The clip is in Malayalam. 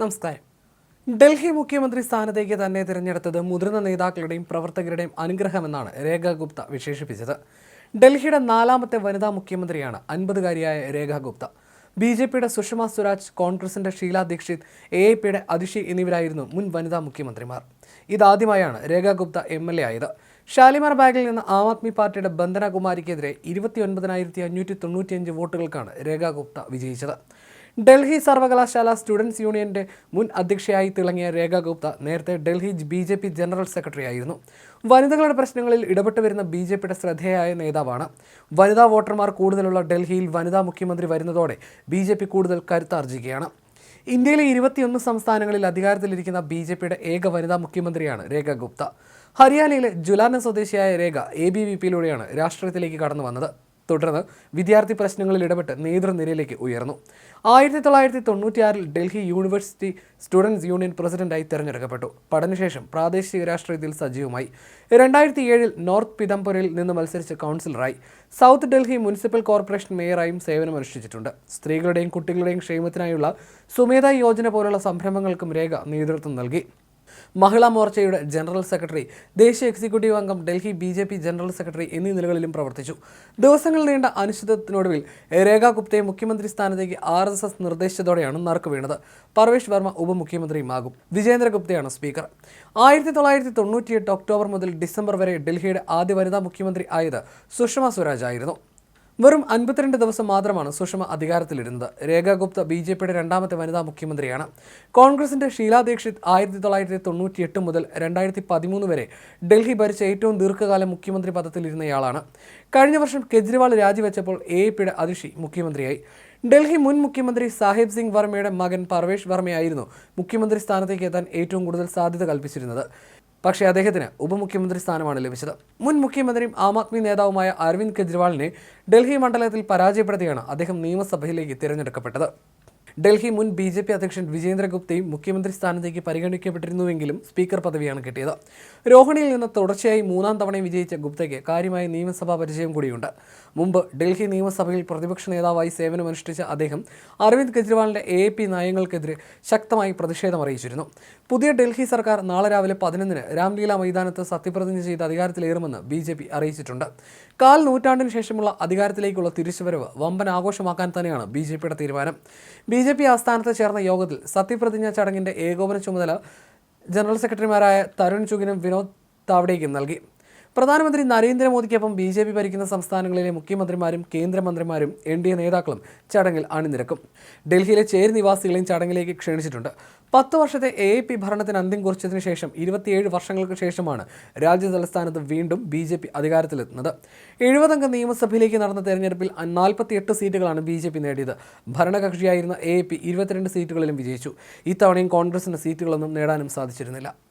നമസ്കാരം. ഡൽഹി മുഖ്യമന്ത്രി സ്ഥാനത്തേക്ക് തന്നെ തിരഞ്ഞെടുത്തത് മുതിർന്ന നേതാക്കളുടെയും പ്രവർത്തകരുടെയും അനുഗ്രഹമെന്നാണ് രേഖ ഗുപ്ത വിശേഷിപ്പിച്ചത്. ഡൽഹിയുടെ നാലാമത്തെ വനിതാ മുഖ്യമന്ത്രിയാണ് അൻപതുകാരിയായ രേഖ ഗുപ്ത. ബി ജെ പിയുടെ സുഷമ സ്വരാജ് കോൺഗ്രസിന്റെ ഷീല ദീക്ഷിത് എ ഐ പിയുടെ അതിഷി എന്നിവരായിരുന്നു മുൻ വനിതാ മുഖ്യമന്ത്രിമാർ. ഇതാദ്യമായാണ് Rekha Gupta M L A ആയത്. ഷാലിമാർ ബാഗിൽ നിന്ന് ആം ആദ്മി പാർട്ടിയുടെ ബന്ദന കുമാരിക്കെതിരെ ഇരുപത്തി ഒൻപതിനായിരത്തി അഞ്ഞൂറ്റി തൊണ്ണൂറ്റിയഞ്ച് വോട്ടുകൾക്കാണ് രേഖ ഗുപ്ത വിജയിച്ചത്. ഡൽഹി സർവകലാശാല സ്റ്റുഡൻസ് യൂണിയന്റെ മുൻ അധ്യക്ഷയായി തിളങ്ങിയ രേഖ ഗുപ്ത നേരത്തെ Delhi B J P general secretary ആയിരുന്നു. വനിതകളുടെ പ്രശ്നങ്ങളിൽ ഇടപെട്ട് വരുന്ന ബി ജെ പിയുടെ ശ്രദ്ധേയായ നേതാവാണ്. വനിതാ വോട്ടർമാർ കൂടുതലുള്ള ഡൽഹിയിൽ വനിതാ മുഖ്യമന്ത്രി വരുന്നതോടെ ബി ജെ പി കൂടുതൽ കരുത്താർജിക്കുകയാണ്. ഇന്ത്യയിലെ ഇരുപത്തിയൊന്ന് സംസ്ഥാനങ്ങളിൽ അധികാരത്തിലിരിക്കുന്ന ബി ജെ പിയുടെ ഏക വനിതാ മുഖ്യമന്ത്രിയാണ് രേഖ ഗുപ്ത. ഹരിയാനയിലെ ജുലാന സ്വദേശിയായ രേഖ എ ബി വി പിയിലൂടെയാണ് രാഷ്ട്രീയത്തിലേക്ക് കടന്നു വന്നത് തുടർന്ന് വിദ്യാർത്ഥി പ്രശ്നങ്ങളിൽ ഇടപെട്ട് നേതൃനിരയിലേക്ക് ഉയർന്നു. ആയിരത്തി തൊള്ളായിരത്തി തൊണ്ണൂറ്റിയാറിൽ ഡൽഹി യൂണിവേഴ്സിറ്റി സ്റ്റുഡൻസ് യൂണിയൻ പ്രസിഡന്റായി തിരഞ്ഞെടുക്കപ്പെട്ടു. പഠനശേഷം പ്രാദേശിക രാഷ്ട്രീയത്തിൽ സജീവമായി. രണ്ടായിരത്തി ഏഴിൽ നോർത്ത് പിതംപുരയിൽ നിന്ന് മത്സരിച്ച് കൗൺസിലറായി. സൗത്ത് ഡൽഹി മുനിസിപ്പൽ കോർപ്പറേഷൻ മേയറായും സേവനമനുഷ്ഠിച്ചിട്ടുണ്ട്. സ്ത്രീകളുടെയും കുട്ടികളുടെയും ക്ഷേമത്തിനായുള്ള സുമേധ യോജന പോലുള്ള സംരംഭങ്ങൾക്കും രേഖ നേതൃത്വം നൽകി. മഹിളാ മോർച്ചയുടെ ജനറൽ സെക്രട്ടറി ദേശീയ എക്സിക്യൂട്ടീവ് അംഗം Delhi B J P general secretary എന്നീ നിലകളിലും പ്രവർത്തിച്ചു. ദിവസങ്ങൾ നീണ്ട അനിശ്ചിതത്തിനൊടുവിൽ രേഖ ഗുപ്തയെ മുഖ്യമന്ത്രി സ്ഥാനത്തേക്ക് ആർ എസ് എസ് നിർദ്ദേശിച്ചതോടെയാണ് നറുക്ക് വീണത്. പർവേഷ് വർമ്മ ഉപമുഖ്യമന്ത്രിയുമാകും. വിജേന്ദ്ര ഗുപ്തയാണ് സ്പീക്കർ. ആയിരത്തി തൊള്ളായിരത്തി തൊണ്ണൂറ്റിയെട്ട് ഒക്ടോബർ മുതൽ ഡിസംബർ വരെ ഡൽഹിയുടെ ആദ്യ വനിതാ മുഖ്യമന്ത്രി ആയത് സുഷമ സ്വരാജ് ആയിരുന്നു. വെറും അൻപത്തിരണ്ട് ദിവസം മാത്രമാണ് സുഷമ അധികാരത്തിലിരുന്നത്. രേഖ ഗുപ്ത ബി ജെ പിയുടെ രണ്ടാമത്തെ വനിതാ മുഖ്യമന്ത്രിയാണ്. കോൺഗ്രസിന്റെ ഷീലാ ദീക്ഷിത് ആയിരത്തി തൊള്ളായിരത്തി തൊണ്ണൂറ്റി എട്ട് മുതൽ രണ്ടായിരത്തി പതിമൂന്ന് വരെ ഡൽഹി ഭരിച്ച ഏറ്റവും ദീർഘകാല മുഖ്യമന്ത്രി പദത്തിലിരുന്നയാളാണ്. കഴിഞ്ഞ വർഷം കെജ്രിവാൾ രാജിവെച്ചപ്പോൾ എ പിയുടെ അതിഷി മുഖ്യമന്ത്രിയായി. ഡൽഹി മുൻ മുഖ്യമന്ത്രി സാഹിബ് സിംഗ് വർമ്മയുടെ മകൻ പർവേഷ് വർമ്മയായിരുന്നു മുഖ്യമന്ത്രി സ്ഥാനത്തേക്ക് എത്താൻ ഏറ്റവും കൂടുതൽ സാധ്യത കൽപ്പിച്ചിരുന്നത്. പക്ഷേ അദ്ദേഹത്തിന് ഉപമുഖ്യമന്ത്രി സ്ഥാനമാണ് ലഭിച്ചത്. മുൻ മുഖ്യമന്ത്രിയും ആം ആദ്മി നേതാവുമായ അരവിന്ദ് കെജ്രിവാളിനെ ഡൽഹി മണ്ഡലത്തിൽ പരാജയപ്പെടുത്തിയാണ് അദ്ദേഹം നിയമസഭയിലേക്ക് തിരഞ്ഞെടുക്കപ്പെട്ടത്. ഡൽഹി മുൻ ബി ജെ പി അധ്യക്ഷൻ വിജേന്ദ്ര ഗുപ്തയും മുഖ്യമന്ത്രി സ്ഥാനത്തേക്ക് പരിഗണിക്കപ്പെട്ടിരുന്നുവെങ്കിലും സ്പീക്കർ പദവിയാണ് കിട്ടിയത്. രോഹിണിയിൽ നിന്ന് തുടർച്ചയായി മൂന്നാം തവണയും വിജയിച്ച ഗുപ്തയ്ക്ക് കാര്യമായ നിയമസഭാ പരിചയം കൂടിയുണ്ട്. മുമ്പ് ഡൽഹി നിയമസഭയിൽ പ്രതിപക്ഷ നേതാവായി സേവനമനുഷ്ഠിച്ച അദ്ദേഹം അരവിന്ദ് കെജ്രിവാളിന്റെ എ പി നയങ്ങൾക്കെതിരെ ശക്തമായി പ്രതിഷേധം അറിയിച്ചിരുന്നു. പുതിയ ഡൽഹി സർക്കാർ നാളെ രാവിലെ പതിനൊന്നിന് രാംലീല മൈതാനത്ത് സത്യപ്രതിജ്ഞ ചെയ്ത് അധികാരത്തിലേറുമെന്ന് ബി ജെ പി അറിയിച്ചിട്ടുണ്ട്. കാൽ നൂറ്റാണ്ടിന് ശേഷമുള്ള അധികാരത്തിലേക്കുള്ള തിരിച്ചുവരവ് വമ്പൻ ആഘോഷമാക്കാൻ തന്നെയാണ് ബി ജെ പിയുടെ തീരുമാനം. ബി ജെ പി ആസ്ഥാനത്ത് ചേർന്ന യോഗത്തിൽ സത്യപ്രതിജ്ഞാ ചടങ്ങിന്റെ ഏകോപന ചുമതല ജനറൽ സെക്രട്ടറിമാരായ തരുൺ ചുഗിനും വിനോദ് താവ്ഡേക്കും നൽകി. പ്രധാനമന്ത്രി നരേന്ദ്രമോദിക്കൊപ്പം ബി ജെ പി ഭരിക്കുന്ന സംസ്ഥാനങ്ങളിലെ മുഖ്യമന്ത്രിമാരും കേന്ദ്രമന്ത്രിമാരും എൻ ഡി എ നേതാക്കളും ചടങ്ങിൽ അണിനിരക്കും. ഡൽഹിയിലെ ചേരി നിവാസികളെയും ചടങ്ങിലേക്ക് ക്ഷണിച്ചിട്ടുണ്ട്. പത്ത് വർഷത്തെ എ പി ഭരണത്തിന് അന്ത്യം കുറിച്ചതിന് ശേഷം ഇരുപത്തിയേഴ് വർഷങ്ങൾക്ക് ശേഷമാണ് രാജ്യ തലസ്ഥാനത്ത് വീണ്ടും ബി ജെ പി അധികാരത്തിലെത്തുന്നത്. എഴുപതംഗ നിയമസഭയിലേക്ക് നടന്ന തെരഞ്ഞെടുപ്പിൽ നാൽപ്പത്തിയെട്ട് സീറ്റുകളാണ് ബി ജെ പി നേടിയത്. ഭരണകക്ഷിയായിരുന്ന എ പി ഇരുപത്തിരണ്ട് സീറ്റുകളിലും വിജയിച്ചു. ഇത്തവണയും കോൺഗ്രസിന് സീറ്റുകളൊന്നും നേടാനും സാധിച്ചിരുന്നില്ല.